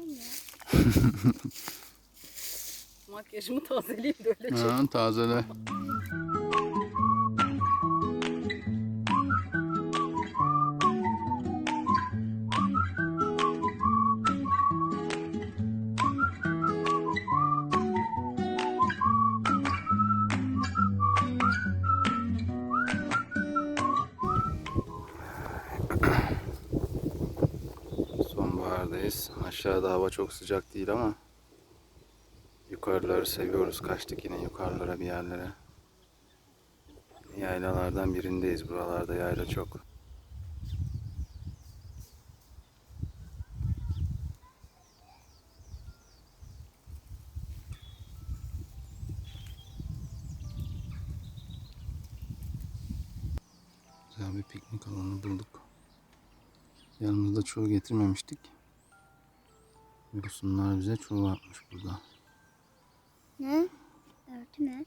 Tamam ya. Makyajımı tazeleyeyim de öyle çek. Ha, tazele. Aşağıda hava çok sıcak değil ama Yukarıları seviyoruz. Kaçtık yine yukarılara bir yerlere. Yaylalardan birindeyiz. Buralarda yayla çok. Güzel bir piknik alanı bulduk. Yanımızda çoğu getirmemiştik. Yosunlar bize çoğu atmış burada. Ne? Örtü ne?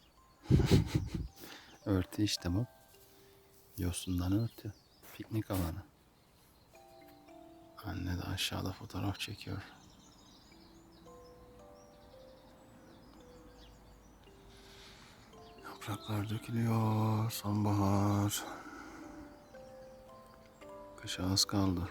Örtü işte bu. Yosundan örtü. Piknik alanı. Anne de aşağıda fotoğraf çekiyor. Yapraklar dökülüyor. Sonbahar. Kışa az kaldı.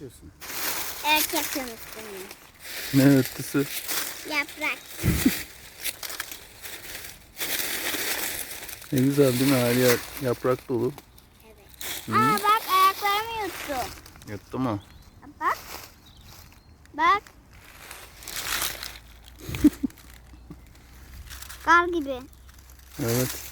Yapıyorsun? Yapıyorum üstüne. Ne örtüsü? Yaprak. Ne güzel değil mi? Her yer yaprak dolu. Evet. Aa bak ayaklarımı yuttu. Yuttu mu? Bak. Bak. Kar gibi. Evet.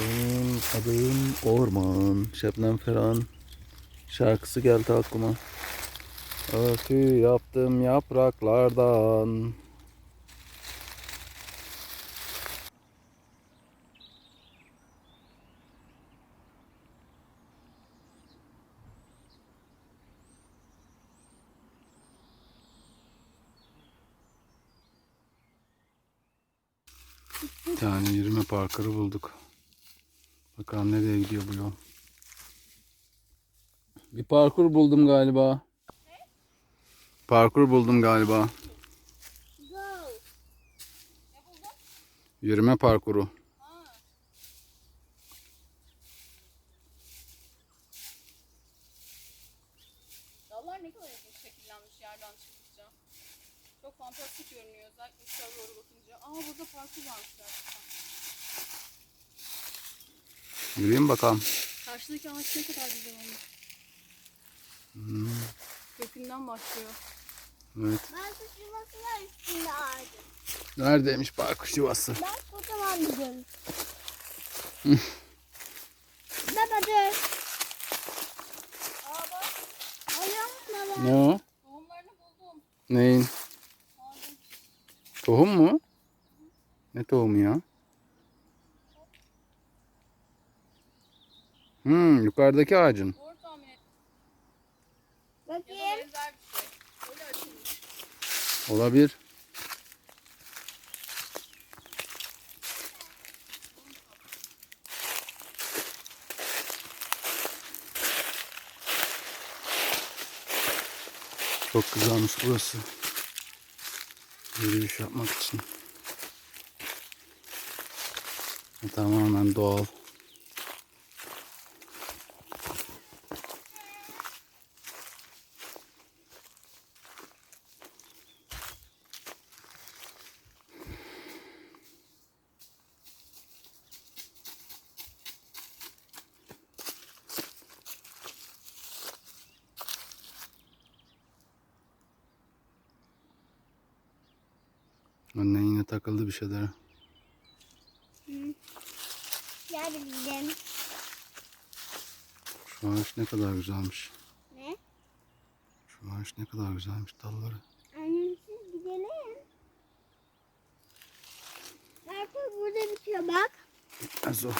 Benim adım Orman. Şebnem Ferhan şarkısı geldi aklıma. Örtü yaptım yapraklardan. Bir tane yürüme parkuru bulduk. Bakalım nereye gidiyor bu yol. Bir parkur buldum galiba. Parkur buldum galiba. Go. Yürüme parkuru. Dallar ne kadar ilginç şekillenmiş yerden çıktıkça. Çok fantastik görünüyor özellikle dışarı doğru bakınca. Aa burada parkur varmış gerçekten. Yürüyün bakalım. Karşıdaki ağaç ne kadar güzel olmuş. Hmm, Kökünden başlıyor. evet. Bazı yuvası var üstünde ağacın. Neredeymiş parkur yuvası? Bak kocaman bir göl. Baba dur. Aa bak musun baba? Ne o? tohumlarını buldum. Neyin? Ağacın. Tohum mu? Ne tohumu ya? Hmm, yukarıdaki ağacın. Doğru tahmin ettim. Ya da Bakayım. benzer bir şey. Böyle açılmış. Olabilir. Çok güzelmiş burası. Yürüyüş yapmak için. Tamamen doğal. Annen yine takıldı bir şeylere. Gel gidelim. Şu ağaç ne kadar güzelmiş. Ne? Şu ağaç ne kadar güzelmiş dalları. Annemsiz gidelim. Karpuz burada bitiyor bak. Bitmez o.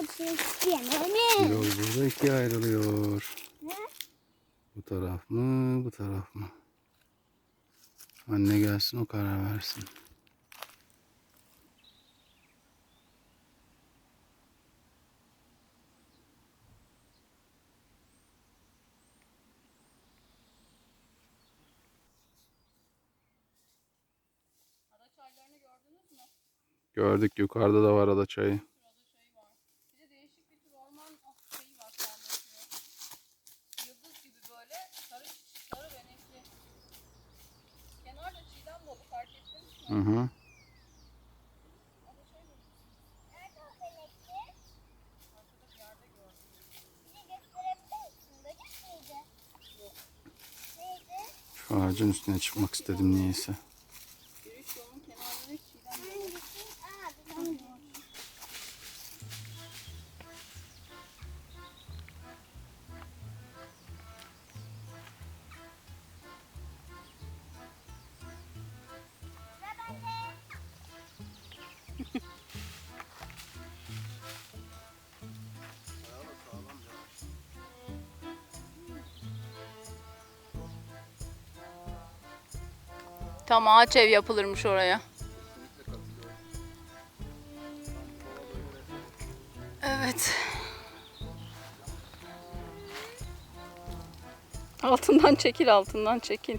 Yol burada ikiye ayrılıyor. Ne? Bu taraf mı, bu taraf mı? Anne gelsin o karar versin. Ada çaylarını gördünüz mü? Gördük yukarıda da var ada çayı. Şurada şey var. Bir de değişik bir tür orman ah, şeyi var sarması. Yıldız gibi böyle sarı sarı benekli. Kenarda çiğdem dolu fark ettiniz mi? Hı hı. Ada çayı da Nerede o benekli? arkada bir yerde gördüm. Bize gösterebilir misin? Böcek miydi? Neydi? Şu ağacın üstüne çıkmak istedim niyeyse. Tam ağaç ev yapılırmış oraya. Evet. Altından çekil, altından çekil.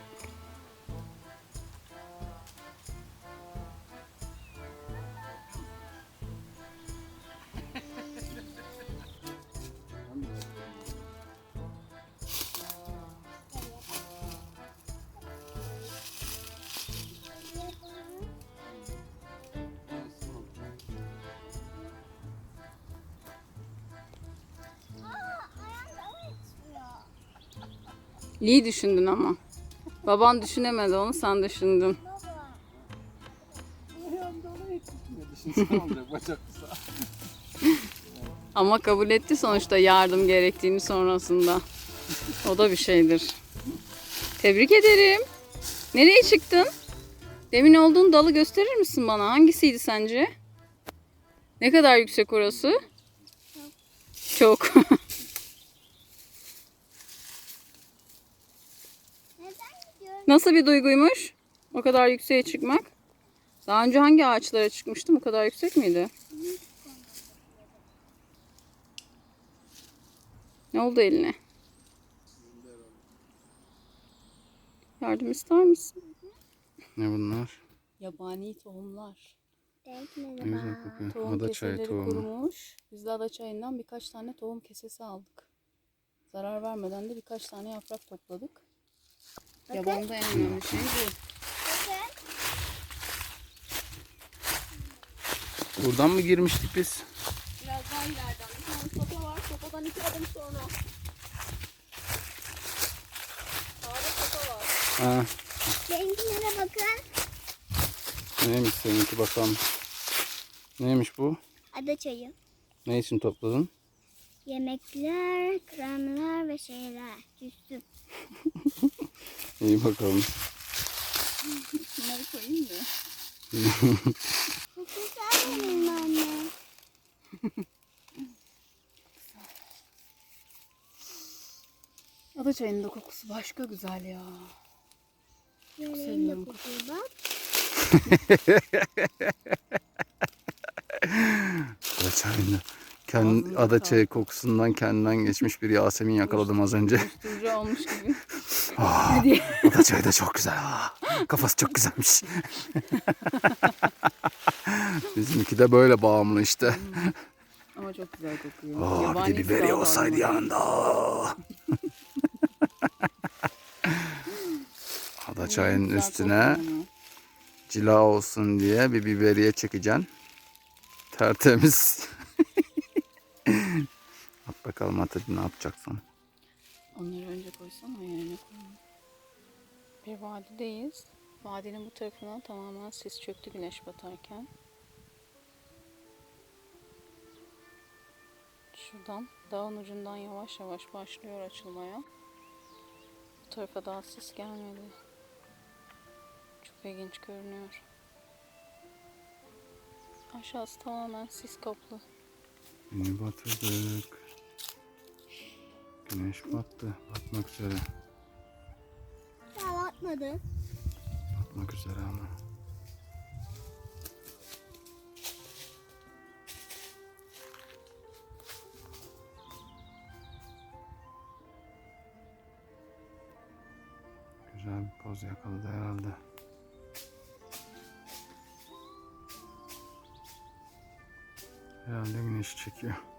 İyi düşündün ama. Baban düşünemedi onu, sen düşündün. Ama kabul etti sonuçta yardım gerektiğini sonrasında. O da bir şeydir. Tebrik ederim. Nereye çıktın? Demin olduğun dalı gösterir misin bana? Hangisiydi sence? Ne kadar yüksek orası? Çok. Nasıl bir duyguymuş? O kadar yükseğe çıkmak. Daha önce hangi ağaçlara çıkmıştım? O kadar yüksek miydi? Ne oldu eline? Yardım ister misin? Ne bunlar? Yabani tohumlar. Ne güzel kokuyor. Tohum Ada çayı keseleri tohumu. kurumuş. Biz de ada çayından birkaç tane tohum kesesi aldık. Zarar vermeden de birkaç tane yaprak topladık. Yabanda en önemli şey bu. Buradan mı girmiştik biz? Biraz daha ileriden bir tane sopa var. Sopadan iki adım sonra. Sağda sopa var. Ha, Benimkilere bakın. neymiş seninki bakalım. Neymiş bu? Ada çayı. Ne için topladın? Yemekler, kremler ve şeyler. Üstü. İyi bakalım. Bunları koyayım. Çok güzel benim anne. Ada çayının da kokusu başka güzel ya. De seviyorum. kokuyor bak. Ada çayını. Kendi, ada çayı kokusundan kendinden geçmiş bir Yasemin yakaladım az önce. Uyuşturucu olmuş gibi. Aa, ada çayı da çok güzel. Aa, kafası çok güzelmiş. Bizimki de böyle bağımlı işte. Ama çok güzel kokuyor. Aa, bir de biberi olsaydı yanında. Ada çayın Güzel üstüne cila olsun diye bir biberiye çekeceksin. Tertemiz. Bakalım at hadi ne yapacaksın. Onları önce koysana yerine koyma. Bir vadideyiz. Vadinin bu tarafından tamamen sis çöktü güneş batarken. Şuradan dağın ucundan yavaş yavaş başlıyor açılmaya. Bu tarafa daha sis gelmedi. Çok ilginç görünüyor. Aşağısı tamamen sis kaplı. Yeni batırdık. Güneş battı. Batmak üzere. Daha atmadı. Batmak üzere ama. Güzel bir poz yakaladı herhalde. Herhalde güneşi çekiyor.